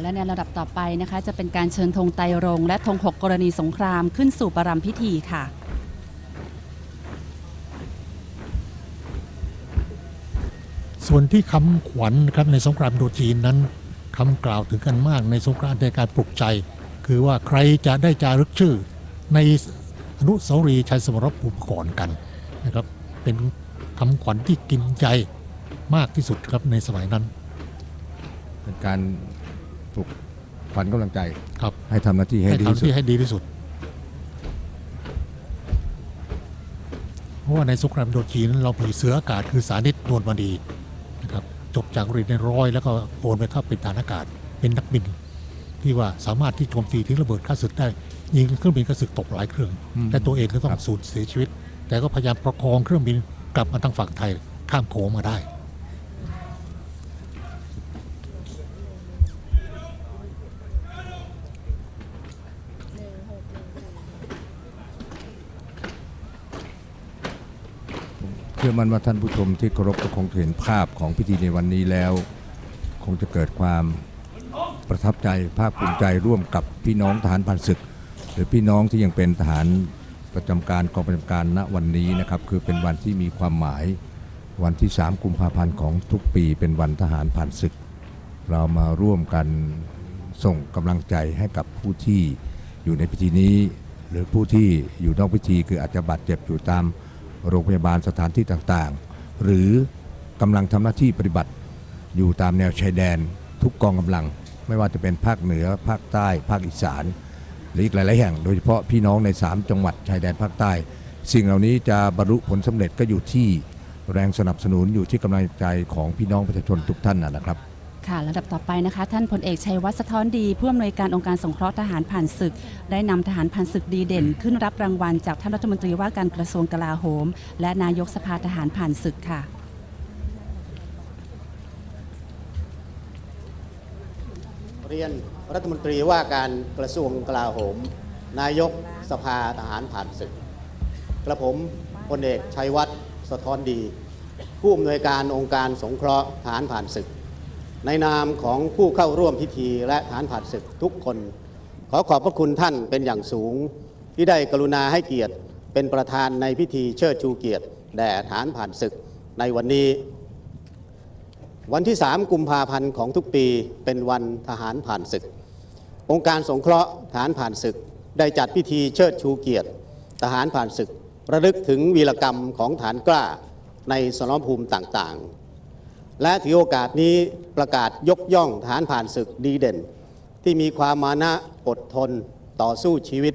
และในระดับต่อไปนะคะ จะเป็นการเชิญธงไตรรงค์และธงหกกรณีสงครามขึ้นสู่ประรำพิธีค่ะ ส่วนที่คำขวัญนะครับในสงครามอินโดจีนนั้นคำกล่าวถึงกันมากในสงครามในการปลุกใจ คือว่าใครจะได้จารึกชื่อในอนุสาวรีย์ชัยสมรภูมิก่อนกันนะครับเป็นคำขวัญที่กินใจมากที่สุดครับในสมัยนั้น เป็นการ ปลุกขวัญกำลังใจ ครับให้ทำหน้าที่ให้ให้ดีที่ทำสุด ที่ให้ดีที่สุด เพราะว่าในสงครามอินโดจีนนั้นเรามีเสืออากาศคือสานิตนวลมาดีนะครับ จบจากเรียนในร้อยแล้วก็โอนไปเข้าเป็นฐานอากาศ เป็นนักบิน ที่ว่าสามารถที่โจมตีทิ้งระเบิดข้าศึกได้ ยิงเครื่องบินข้าศึกตกหลายเครื่องอืม และตัวเองก็ต้อครังบสูญเสียชีวิต แต่ก็พยายามประคองเครื่องบินกลับมาทางฝั่งไทยข้ามโขงมาได้ มันว่าท่านผู้ชมที่เคารพก็คงเห็นภาพของพิธีในวันนี้แล้ว คงจะเกิดความประทับใจภาคภูมิใจร่วมกับพี่น้องทหารผ่านศึก หรือพี่น้องที่ยังเป็นทหารประจำการกองประจำการณวันนี้นะครับคือเป็นวันที่มีความหมายวันที่ 3 กุมภาพันธ์ของทุกปีเป็นวันทหารผ่านศึก เรามาร่วมกันส่งกำลังใจให้กับผู้ที่อยู่ในพิธีนี้ หรือผู้ที่อยู่นอกพิธีคืออาจจะบาดเจ็บอยู่ตาม โรงพยาบาลสถานที่ต่างๆ หรือกำลังทำหน้าที่ปฏิบัติอยู่ตามแนวชายแดน ทุกกองกำลัง ไม่ว่าจะเป็นภาคเหนือภาคใต้ ภาคอีสานหรืออีกหลายๆแห่ง โดยเฉพาะพี่น้องใน 3 จังหวัดชายแดนภาคใต้ สิ่งเหล่านี้จะบรรลุผลสำเร็จก็อยู่ที่แรงสนับสนุนอยู่ที่กำลังใจของพี่น้องประชาชนทุกท่านนะนะครับ ค่ะระดับต่อไปนะคะ ท่านพลเอกชัยวัฒน์สะท้อนดีผู้อำนวยการองค์การสงเคราะห์ทหารผ่านศึก ได้นำทหารผ่านศึกดีเด่น ขึ้นรับรางวัลจากท่านรัฐมนตรีว่าการกระทรวงกลาโหม และนายกสภาทหารผ่านศึกค่ะเรียนรัฐมนตรีว่าการกระทรวงกลาโหม นายกสภาทหารผ่านศึก กระผมพลเอกชัยวัฒน์สะท้อนดี ผู้อำนวยการองค์การสงเคราะห์ทหารผ่านศึก ในนามของผู้เข้าร่วมพิธีและทหารผ่านศึกทุกคน ขอขอบพระคุณท่านเป็นอย่างสูง ที่ได้กรุณาให้เกียรติเป็นประธานในพิธีเชิดชูเกียรติแด่ทหารผ่านศึกในวันนี้ วันที่ 3 กุมภาพันธ์ของทุกปีเป็นวันทหารผ่านศึก องค์การสงเคราะห์ทหารผ่านศึกได้จัดพิธีเชิดชูเกียรติ ทหารผ่านศึก ระลึกถึงวีรกรรมของฐานกล้าในสนรภูมิต่างๆ และถือโอกาสนี้ประกาศยกย่องทหารผ่านศึกดีเด่น ที่มีความมานะอดทนต่อสู้ชีวิต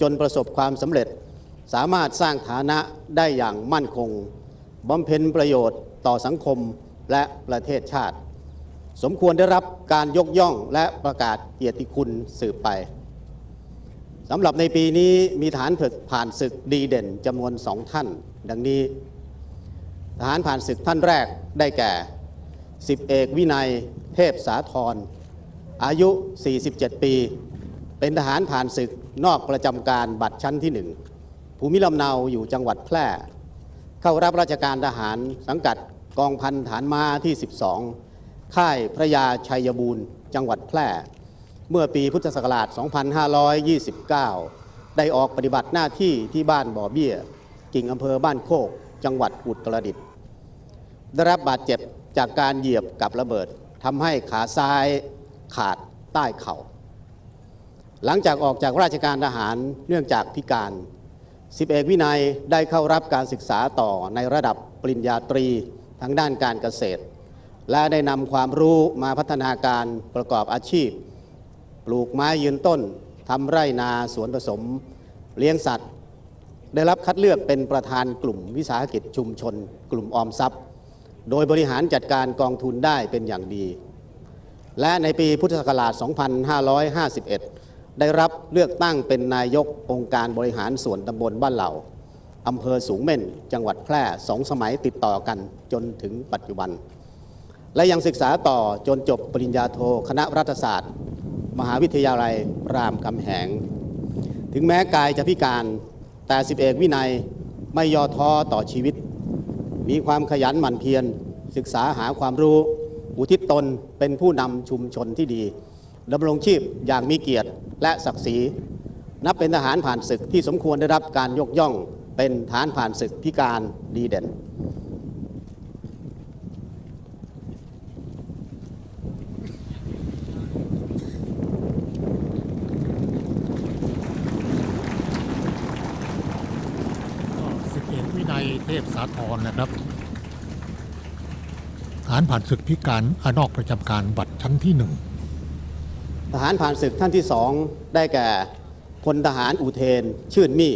จนประสบความสำเร็จ สามารถสร้างฐานะได้อย่างมั่นคงบำเพ็ญประโยชน์ต่อสังคมและประเทศชาติ สมควรได้รับการยกย่องและประกาศเกียรติคุณสืบไปสำหรับในปีนี้มีทหารผึกผ่านศึกดีเด่นจำนวนสองท่าน ดังนี้ทหารผ่านศึกท่านแรกได้แก่ สิบเอกวินัยเทพสาธรอายุ 47 ปี เป็นทหารผ่านศึกนอกประจำการบัตรชั้นที่หนึ่งภูมิลำเนาอยู่จังหวัดแพร่ เข้ารับราชการทหารสังกัดกองพันฐานม้าที่ 12 ค่ายพระยาชัยบูรณ์ จังหวัดแพร่ เมื่อปีพุทธศักราช 2529 ได้ออกปฏิบัติหน้าที่ที่บ้านบ่อเบี้ย กิ่งอำเภอบ้านโคก จังหวัดอุตรดิตถ์ได้รับบาดเจ็บ จากการเหยียบกับระเบิดทำให้ขาซ้ายขาดใต้เข่าหลังจากออกจากราชการทหารเนื่องจากพิการสิบเอกวินัยได้เข้ารับการศึกษาต่อในระดับปริญญาตรีทางด้านการเกษตร และได้นำความรู้มาพัฒนาการประกอบอาชีพ ปลูกไม้ยืนต้นทำไร่นาสวนผสม เลี้ยงสัตว์ ได้รับคัดเลือกเป็นประธานกลุ่มวิสาหกิจชุมชน กลุ่มออมทรัพย์ โดยบริหารจัดการกองทุนได้เป็นอย่างดี และในปีพุทธศักราช 2551 ได้รับเลือกตั้งเป็นนายกองค์การบริหารส่วนตำบลบ้านเหล่าอำเภอสูงเม่น จังหวัดแพร่สองสมัยติดต่อกันจนถึงปัจจุบัน และยังศึกษาต่อจนจบปริญญาโทคณะรัฐศาสตร์ มหาวิทยาลัยรามคำแหง ถึงแม้กายจะพิการแต่สิบเอกวินัยไม่ย่อท้อต่อชีวิต มีความขยันหมั่นเพียรศึกษาหาความรู้ อุทิศตนเป็นผู้นำชุมชนที่ดีดำรงชีพอย่างมีเกียรติและศักดิ์ศรี นับเป็นทหารผ่านศึกที่สมควรได้รับการยกย่องเป็นทหารผ่านศึกพิการดีเด่น ก็สิบ เอกวินัยเทพสาธรนะครับทหารผ่านศึกพิการอนอกประจำการบัตรชั้นที่หนึ่งทหารผ่านศึกท่านที่สองได้แก่พลทหารอุเทน ชื่นมี่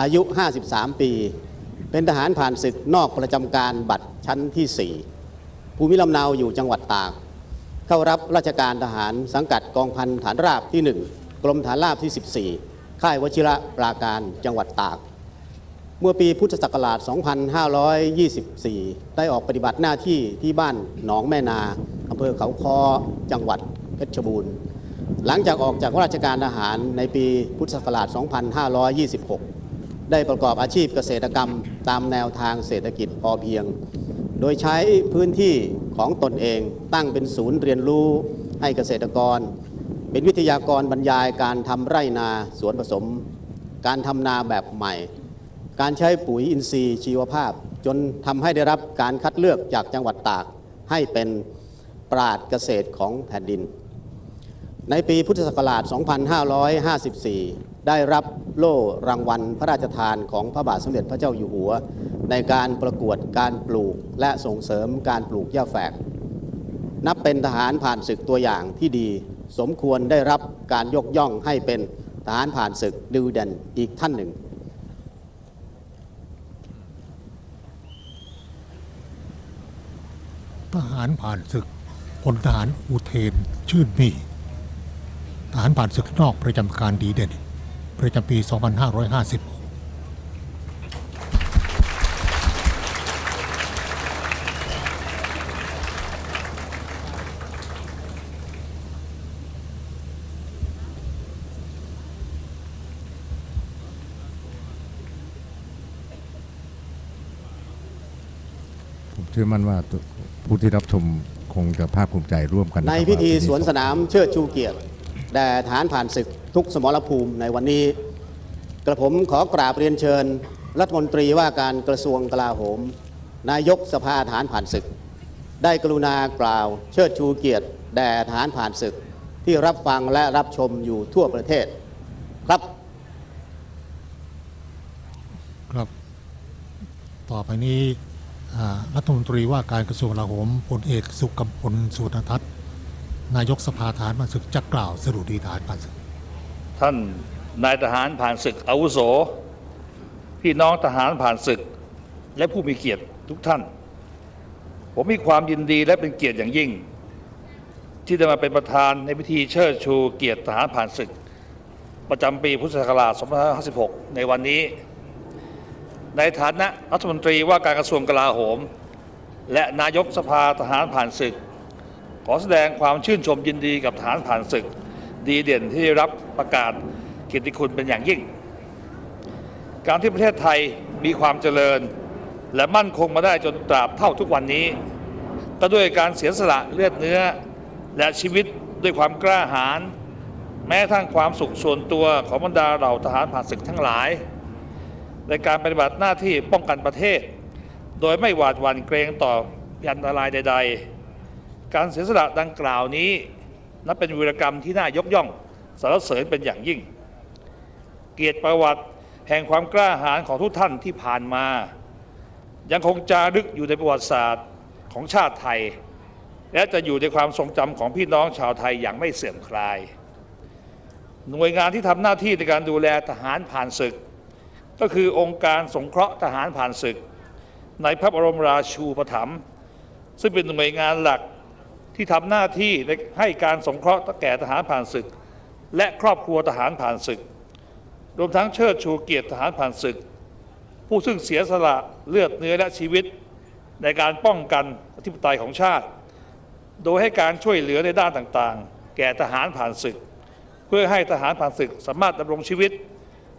อายุ 53 ปี เป็นทหารผ่านศึกนอกประจำการบัตรชั้นที่ 4 ภูมิลำเนาอยู่จังหวัดตาก เข้ารับราชการทหารสังกัดกองพันฐานราบที่ 1 กรมฐานราบที่ 14 ค่ายวชิระปราการจังหวัดตาก เมื่อปีพุทธศักราช 2524 ได้ออกปฏิบัติหน้าที่ที่บ้านหนองแม่นาอำเภอเขาคอจังหวัดเพชรบูรณ์ หลังจากออกจากราชการทหารในปีพุทธศักราช 2526 ได้ประกอบอาชีพเกษตรกรรมตามแนวทางเศรษฐกิจพอเพียง โดยใช้พื้นที่ของตนเองตั้งเป็นศูนย์เรียนรู้ให้เกษตรกร เป็นวิทยากรบรรยายการทำไร่นาสวนผสม การทำนาแบบใหม่ การใช้ปุ๋ยอินทรีย์ชีวภาพ จนทำให้ได้รับการคัดเลือกจากจังหวัดตากให้เป็นปราดเกษตรของแผ่นดิน ในปีพุทธศักราช 2554 ได้รับโล่รางวัลพระราชทานของพระบาทสมเด็จพระเจ้าอยู่หัว ในการประกวดการปลูกและส่งเสริมการปลูกหญ้าแฝก นับเป็นทหารผ่านศึกตัวอย่างที่ดี สมควรได้รับการยกย่องให้เป็นทหารผ่านศึกดูเด่นอีกท่านหนึ่ง ทหารผ่านศึกพลทหารอุเทนชื่นมีทหารผ่านศึกนอกประจำการดีเด่น ประจำปี 2556 เชื่อมั่นว่าผู้ที่รับชมคงจะภาคภูมิใจร่วมกันในนะครับพิธีว่าสวนสนามเชิดชูเกียรติแด่ฐานผ่านศึกทุกสมรภูมิในวันนี้ กระผมขอกราบเรียนเชิญ รัฐมนตรีว่าการกระทรวงกลาโหม นายกสภาฐานผ่านศึก ได้กรุณากล่าวเชิดชูเกียรติแด่ฐานผ่านศึกที่รับฟังและรับชมอยู่ทั่วประเทศครับ ครับ ต่อไปนี้อ่า รัฐมนตรีว่าการกระทรวงกลาโหมพลเอกสุกำพลสุนทัศน์นายกสภาทหารผ่านศึกจะกล่าวสรุปดีทหารผ่านศึก ท่านนายทหารผ่านศึกอาวุโส พี่น้องทหารผ่านศึก และผู้มีเกียรติทุกท่าน ผมมีความยินดีและเป็นเกียรติอย่างยิ่ง ที่ได้มาเป็นประธานในพิธีเชิดชูเกียรติทหารผ่านศึก ประจำปีพุทธศักราช 2556 ในวันนี้ ในฐานะรัฐมนตรีว่าการกระทรวงกลาโหม และนายกสภาทหารผ่านศึก ขอแสดงความชื่นชมยินดีกับทหารผ่านศึก ดีเด่นที่ได้รับประกาศเกียรติคุณเป็นอย่างยิ่ง การที่ประเทศไทยมีความเจริญ และมั่นคงมาได้จนตราบเท่าทุกวันนี้ ก็ด้วยการเสียสละเลือดเนื้อ และชีวิตด้วยความกล้าหาญแม้ทั้งความสุขส่วนตัวของบรรดาเหล่าทหารผ่านศึกทั้งหลาย ในการปฏิบัติหน้าที่ป้องกันประเทศ โดยไม่หวาดหวั่นเกรงต่ออันตรายใด ๆ การเสียสละดังกล่าวนี้นับเป็นวีรกรรมที่น่ายกย่องสรรเสริญเป็นอย่างยิ่ง เกียรติประวัติแห่งความกล้าหาญของทุกท่านที่ผ่านมา ยังคงจารึกอยู่ในประวัติศาสตร์ของชาติไทย และจะอยู่ในความทรงจำของพี่น้องชาวไทยอย่างไม่เสื่อมคลาย หน่วยงานที่ทำหน้าที่ในการดูแลทหารผ่านศึก ก็คือองค์การสงเคราะห์ทหารผ่านศึก ในพระบรมราชูปถัมภ์ซึ่งเป็นหน่วยงานหลักที่ทำหน้าที่ในให้การสงเคราะห์แก่ทหารผ่านศึก และครอบครัวทหารผ่านศึก รวมทั้งเชิดชูเกียรติทหารผ่านศึก ผู้ซึ่งเสียสละเลือดเนื้อและชีวิต ในการป้องกันอธิปไตยของชาติ โดยให้การช่วยเหลือในด้านต่างๆ แก่ทหารผ่านศึก เพื่อให้ทหารผ่านศึกสามารถดำรงชีวิต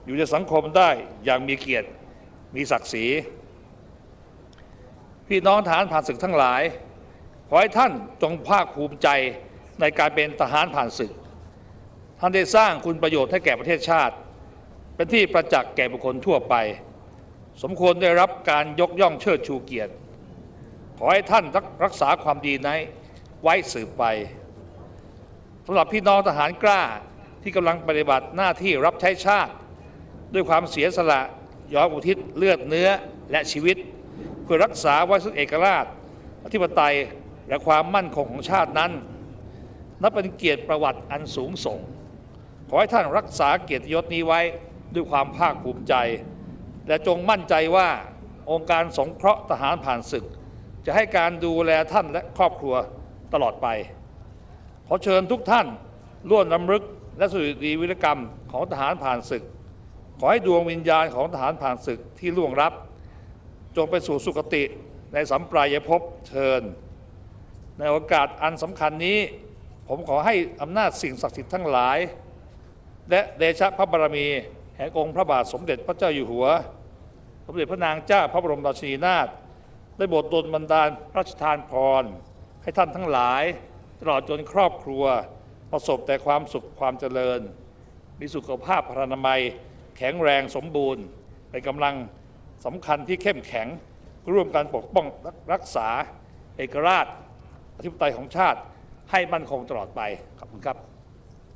อยู่ในสังคมได้อย่างมีเกียรติมีศักดิ์ศรี พี่น้องทหารผ่านศึกทั้งหลาย ขอให้ท่านจงภาคภูมิใจในการเป็นทหารผ่านศึก ท่านได้สร้างคุณประโยชน์ให้แก่ประเทศชาติ เป็นที่ประจักษ์แก่บุคคลทั่วไป สมควรได้รับการยกย่องเชิดชูเกียรติ ขอให้ท่านรักษาความดีนั้นไว้สืบไปสำหรับพี่น้องทหารกล้าที่กำลังปฏิบัติหน้าที่รับใช้ชาติ ด้วยความเสียสละยอมอุทิศเลือดเนื้อและชีวิต เพื่อรักษาไว้ซึ่งเอกราชอธิปไตยและความมั่นคงของชาตินั้น นับเป็นเกียรติประวัติอันสูงส่ง ขอให้ท่านรักษาเกียรติยศนี้ไว้ด้วยความภาคภูมิใจ และจงมั่นใจว่าองค์การสงเคราะห์ทหารผ่านศึก จะให้การดูแลท่านและครอบครัวตลอดไป ขอเชิญทุกท่านร่วมนำลึกและสุดีวิรกรรมของทหารผ่านศึก ขอให้ดวงวิญญาณของทหารผ่านศึกที่ล่วงลับ จงไปสู่สุคติในสัมปรายภพเชิญ ในโอกาสอันสำคัญนี้ ผมขอให้อำนาจสิ่งศักดิ์สิทธิ์ทั้งหลาย และเดชะพระบารมี แห่งองค์พระบาทสมเด็จพระเจ้าอยู่หัว สมเด็จพระนางเจ้าพระบรมราชินีนาถได้โปรดดลบันดาลพระราชทานพร ให้ท่านทั้งหลาย ตลอดจนครอบครัว ประสบแต่ความสุขความเจริญ มีสุขภาพพรรณนามัย แข็งแรงสมบูรณ์ เป็นกำลังสำคัญที่เข้มแข็ง ร่วมกันปกป้องรักษา เอกราชอธิปไตยของชาติให้มั่นคงตลอดไป ขอบคุณครับ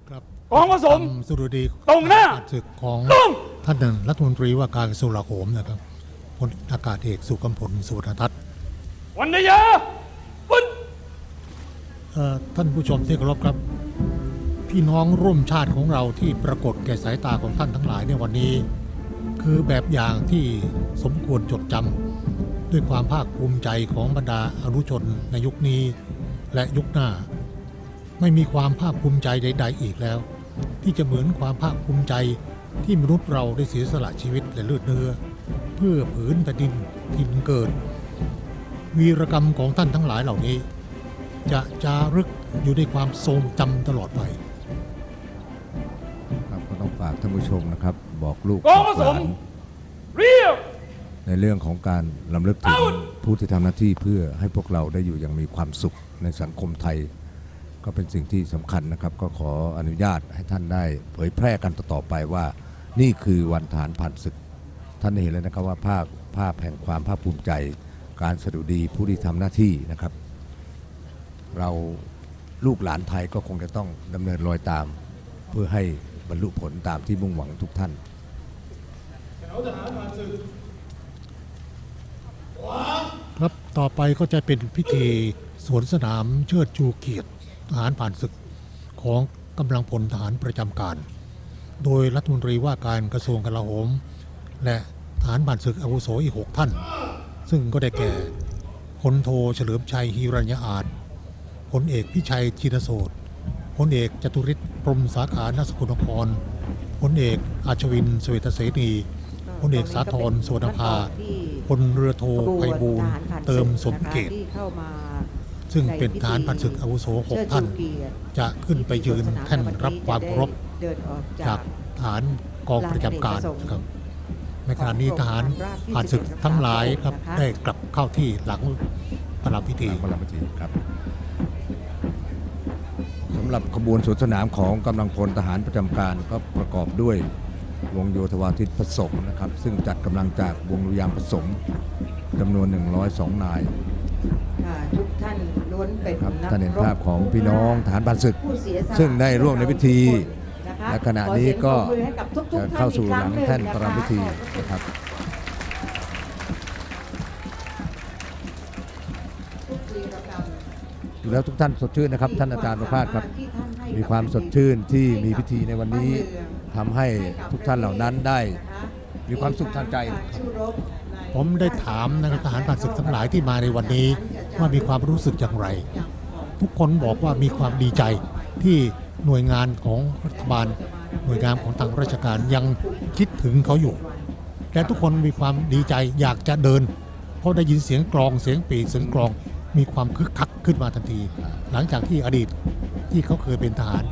ครับกองผสมคำสุรดีตรงหน้าศึกของตรงท่านรัฐมนตรีว่าการกระทรวงกลาโหมนะครับพลอากาศเอกสุกำพลสุวรรณทัศน์วันนยาปุ๊ดเอ่อท่านผู้ชมที่เคารพครับ พี่น้องร่วมชาติของเราที่ปรากฏแก่สายตาของท่านทั้งหลายในวันนี้ คือแบบอย่างที่สมควรจดจำด้วยความภาคภูมิใจของบรรดาอนุชนในยุคนี้และยุคหน้า ไม่มีความภาคภูมิใจใด ๆ อีกแล้ว ที่จะเหมือนความภาคภูมิใจที่มนุษย์เราได้เสียสละชีวิตและเลือดเนื้อ เพื่อผืนแผ่นดินทินเกิด วีรกรรมของท่านทั้งหลายเหล่านี้ จะจารึกอยู่ในความทรงจำตลอดไป ฝากท่านผู้ชมนะครับ บอกลูกกองผบอกสหมลานเรียบในเรื่องของการลำลึกถึงผู้ที่ทำหน้าที่เพื่อให้พวกเราได้อยู่อย่างมีความสุขในสังคมไทย ก็เป็นสิ่งที่สำคัญนะครับ ก็ขออนุญาตให้ท่านได้เผยแพร่กันต่อๆไปว่า นี่คือวันฐานผ่านศึก ท่านเห็นแล้วนะครับว่าภาพภาพแห่งความภาคภูมิใจ การสดุดีผู้ที่ทำหน้าที่นะครับ เราลูกหลานไทยก็คงจะต้องดำเนินรอยตาม เพื่อให้ บรรลุผลตามที่มุ่งหวังทุกท่านครับต่อไปก็จะเป็นพิธีสวนสนามเชิดชูเกียรติทหารผ่านศึกของกำลังพลทหารประจำการ โดยรัฐมนตรีว่าการกระทรวงกลาโหม และทหารผ่านศึกอาวุโสอีกหกท่าน ซึ่งก็ได้แก่พลโทเฉลิมชัยฮิรัญญาอาจพลเอกพิชัยชินโสด พลเอกจตุริศพรหมสาขานาสกุลนครพลเอกอาชวินสเวตเสนีพลเอกสาธรสวนภาพลเรือโทไพบูลย์เติมสมเกตที่เข้ามาซึ่งเป็นทหารพันศึกอาวุโสหกท่าน จะขึ้นไปยืนแท่นรับความเคารพเดินออกจาจากกฐานกองประจำการนะครับในขณะนี้ทหารผ่านศึกทั้งหลายครับได้กลับเข้าที่หลังประลับพิธีทางพลมตรีครับ สำหรับขบวนสวนสนามของกำลังพลทหารประจำการก็ประกอบด้วยวงโยธวาทิตผสมนะครับ ซึ่งจัดกำลังจากวงดุริยางค์ผสมจำนวน 102 นายค่ะทุกท่านล้วนเป็นครับนักท่านเห็นรบภาพของพี่น้องทหารผ่านศึกผู้เสียสละซึ่งได้ร่วมในพิธีนะคะและขณะนี้ก็ขอเสียงปรบมือให้กับทุกๆจะท่านเข้าสู่อีกหคลัรั้งงแท่นหงประรำพิธีนะคะนะครับ แล้วทุกท่านสดชื่นนะครับ ท่านอาจารย์ประภาสครับที่ท่านให้มีความสดชื่นที่มีพิธีในวันนี้ทำให้ทุกท่านเหล่านั้นได้ มีความสุขทางใจสู้รบในผมได้ถามนักทหารผ่านศึกทั้งหลายที่มาในวันนี้ว่ามีความรู้สึกอย่างไร ทุกคนบอกว่ามีความดีใจที่หน่วยงานของรัฐบาล หน่วยงานของทางราชการยังคิดถึงเขาอยู่ และทุกคนมีความดีใจอยากจะเดิน เพราะได้ยินเสียงกลองเสียงปีเสียงกลอง มีความคึกคักขึ้นมาทันที หลังจากที่อดีตที่เขาเคยเป็นทหาร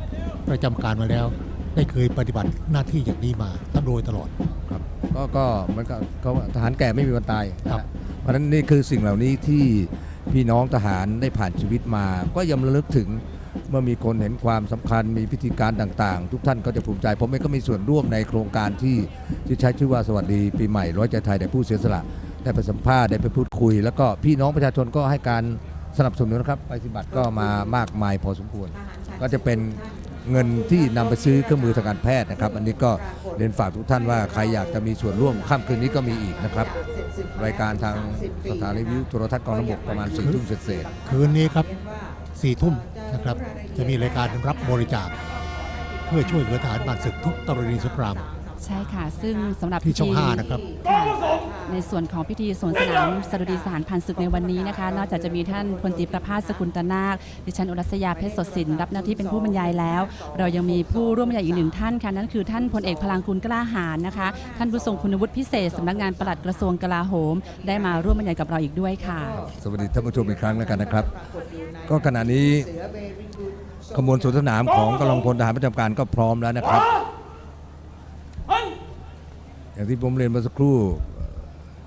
ประจำการมาแล้ว ได้เคยปฏิบัติหน้าที่อย่างนี้มาตั้งโดยตลอดครับก็ก็มันก็เขาทหารแก่ไม่มีวันตายนะครัฮะบเพราะฉะนั้นนี่คือสิ่งเหล่านี้ที่พี่น้องทหารได้ผ่านชีวิตมา ก็ยังระลึกถึงเมื่อมีคนเห็นความสำคัญมีพิธีการต่างๆ ทุกท่านก็จะภูมิใจ ผมเองก็มีส่วนร่วมในโครงการที่ที่ใช้ชื่อว่าสวัสดีปีใหม่ร้อยใจไทยแด่ผู้เสียสละ ได้ไปสัมภาษณ์ได้ไปพูดคุย แล้วก็พี่น้องประชาชนก็ให้การสนับสนุนนะครับไปฏิบัติก็มามากมายพอสมควร ก็จะเป็นเงินที่นำไปซื้อเครื่องมือทางการแพทย์นะครับ อันนี้ก็เรียนฝากทุกท่านว่าใครอยากจะมีส่วนร่วมค่ำคืนนี้ก็มีอีกนะครับ รายการทางสถานีวิทยุโทรทัศน์กองทัพบประมาณสี่ทุ่มเศษคืนนี้ครับสี่ทุ่มนะครับจะมีรายการรับบริจาค เพื่อช่วยเหลือทหารผ่านศึกทุกกรณีสงคราม ใช่ค่ะ ซึ่งสำหรับที่ช่องพิธีห้านะครับค่ะในส่วนของพิธีสวนสนามสดุดีสารพันศึกในวันนี้นะคะ นอกจากจะมีท่านพลตรีประภาสสกุลตนาคดิฉันอุรัสยาเพชรสดสินรับหน้าที่เป็นผู้บรรยายแล้ว เรายังมีผู้ร่วมบรรยายอีกหนึ่งท่านค่ะนั่นคือท่านพลเอกพลังคุณกล้าหาญนะคะ ท่านผู้ทรงคุณวุฒิพิเศษสำนักงานปลัดกระทรวงกลาโหม ได้มาร่วมบรรยายกับเราอีกด้วยค่ะ สวัสดีท่านผู้ชมอีกครั้งแล้วกันนะครับ ก็ขณะนี้ขบวนสวนสนามของกำลังพลทหารประจำการก็พร้อมแล้วนะครับพัน อย่างที่ผมเรียนเมื่อสักครู่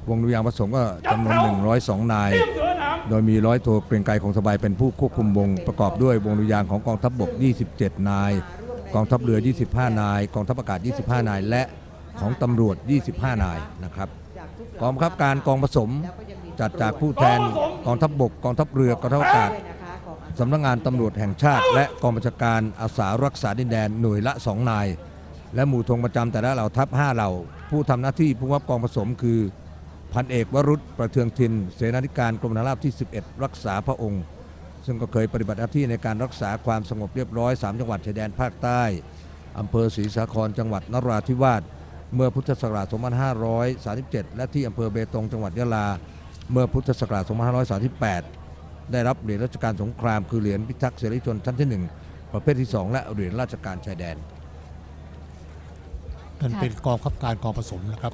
วงดุริยางค์ผสมก็จำนวน102 นายเตรียมเสือหนามโดยมีร้อยโทเกรียงไกรของสบายเป็นผู้ควบคุมวงประกอบด้วยวงดุริยางค์ของกองทัพบก 27 นาย กองทัพเรือ 25 นาย กองทัพอากาศ 25 นาย และของตำรวจ 25 นายนะครับกองบังคับการกองผสมจัดจากผู้แทนกองทัพบก กองทัพเรือกองทัพอากาศสำนักงานตำรวจแห่งชาติ และกองบัญชาการอาสารักษาดินแดนหน่วยละ 2 นาย และหมู่ธงประจำแต่ละเหล่าทัพ5เหล่า ผู้ทำหน้าที่ผู้วับกองผสมคือ พันเอกวรุษประเทืองทิน เสนาธิการกรมนาราบที่ 11 รักษาพระองค์ ซึ่งก็เคยปฏิบัติหน้าที่ในการรักษาความสงบเรียบร้อย 3 จังหวัดชายแดนภาคใต้อำเภอศรีสาครจังหวัดนราธิวาสเมื่อพุทธศักราช 2537 และที่อำเภอเบตงจังหวัดยะลา เมื่อพุทธศักราช 2538 ได้รับเหรียญราชการสงคราม คือเหรียญพิทักษ์เสรีชนชั้นที่ 1 ประเภทที่ 2 และเหรียญราชการชายแดน ท่านเป็นกองบังคับการกองผสมนะครับ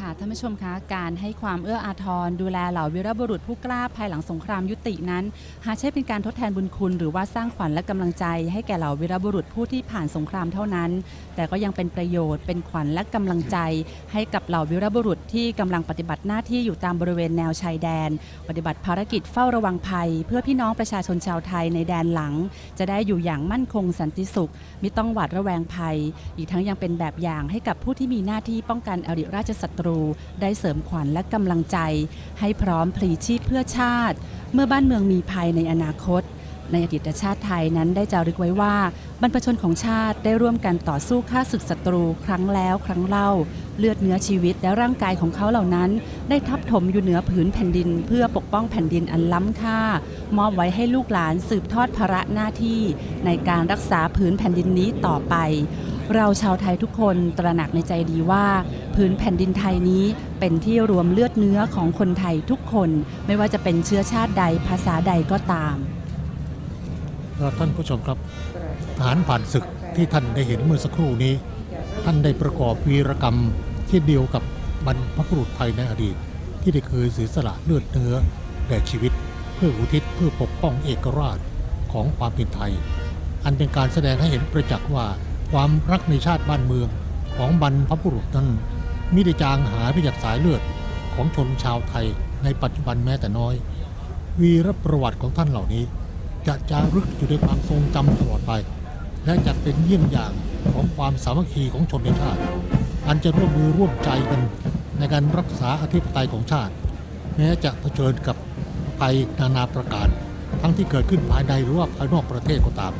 ค่ะท่านผู้ชมคะการให้ความเอื้ออาทร ดูแลเหล่าวีรบุรุษผู้กล้าภายหลังสงครามยุตินั้นหาใช่เป็นการทดแทนบุญคุณ หรือว่าสร้างขวัญและกำลังใจ ให้แก่เหล่าวีรบุรุษผู้ที่ผ่านสงครามเท่านั้น แต่ก็ยังเป็นประโยชน์เป็นขวัญและกำลังใจ ให้กับเหล่าวีรบุรุษที่กำลังปฏิบัติหน้าที่อยู่ตามบริเวณแนวชายแดน ปฏิบัติภารกิจเฝ้าระวังภัย เพื่อพี่น้องประชาชนชาวไทยในแดนหลัง จะได้อยู่อย่างมั่นคงสันติสุขไม่ต้องหวาดระแวงภัย อีกทั้งยังเป็นแบบอย่างให้กับผู้ที่มีหน้าที่ป้องกันอริราชศัตรูได้เสริมขวัญและกำลังใจ ให้พร้อมพลีชีพเพื่อชาติ เมื่อบ้านเมืองมีภัยในอนาคต ในอดีตชาติไทยนั้นได้จารึกไว้ว่า บรรพชนของชาติได้ร่วมกันต่อสู้ฆ่าศึกศัตรูครั้งแล้วครั้งเล่า เลือดเนื้อชีวิตและร่างกายของเขาเหล่านั้น ได้ทับถมอยู่เหนือผืนแผ่นดิน เพื่อปกป้องแผ่นดินอันล้ำค่า มอบไว้ให้ลูกหลานสืบทอดภาระหน้าที่ ในการรักษาผืนแผ่นดินนี้ต่อไปเราชาวไทยทุกคนตระหนักในใจดีว่า พื้นแผ่นดินไทยนี้เป็นที่รวมเลือดเนื้อของคนไทยทุกคน ไม่ว่าจะเป็นเชื้อชาติใดภาษาใดก็ตาม ท่านผู้ชมครับทหารผ่านศึกที่ท่านได้เห็นเมื่อสักครู่นี้ ท่านได้ประกอบวีรกรรมที่เดียวกับบรรพบุรุษไทยในอดีต ที่ได้เคยเสียสละเลือดเนื้อแด่ชีวิต เพื่ออุทิศเพื่อปกป้องเอกราชของความเป็นไทย อันเป็นการแสดงให้เห็นประจักษ์ว่าความรักในชาติบ้านเมืองของบรรพบุรุษนั้นมิได้จางหายไปจากสายเลือดของชนชาวไทยในปัจจุบันแม้แต่น้อย วีรประวัติของท่านเหล่านี้ จะจารึกอยู่ในความทรงจำตลอดไป และจะเป็นเยี่ยงอย่างของความสามัคคีของชนในชาติ อันจะร่วมมือร่วมใจกันในการรักษาอธิปไตยของชาติ แม้จะเผชิญกับภัยนานาประการ ทั้งที่เกิดขึ้นภายในหรือว่าภายนอกประเทศก็ตาม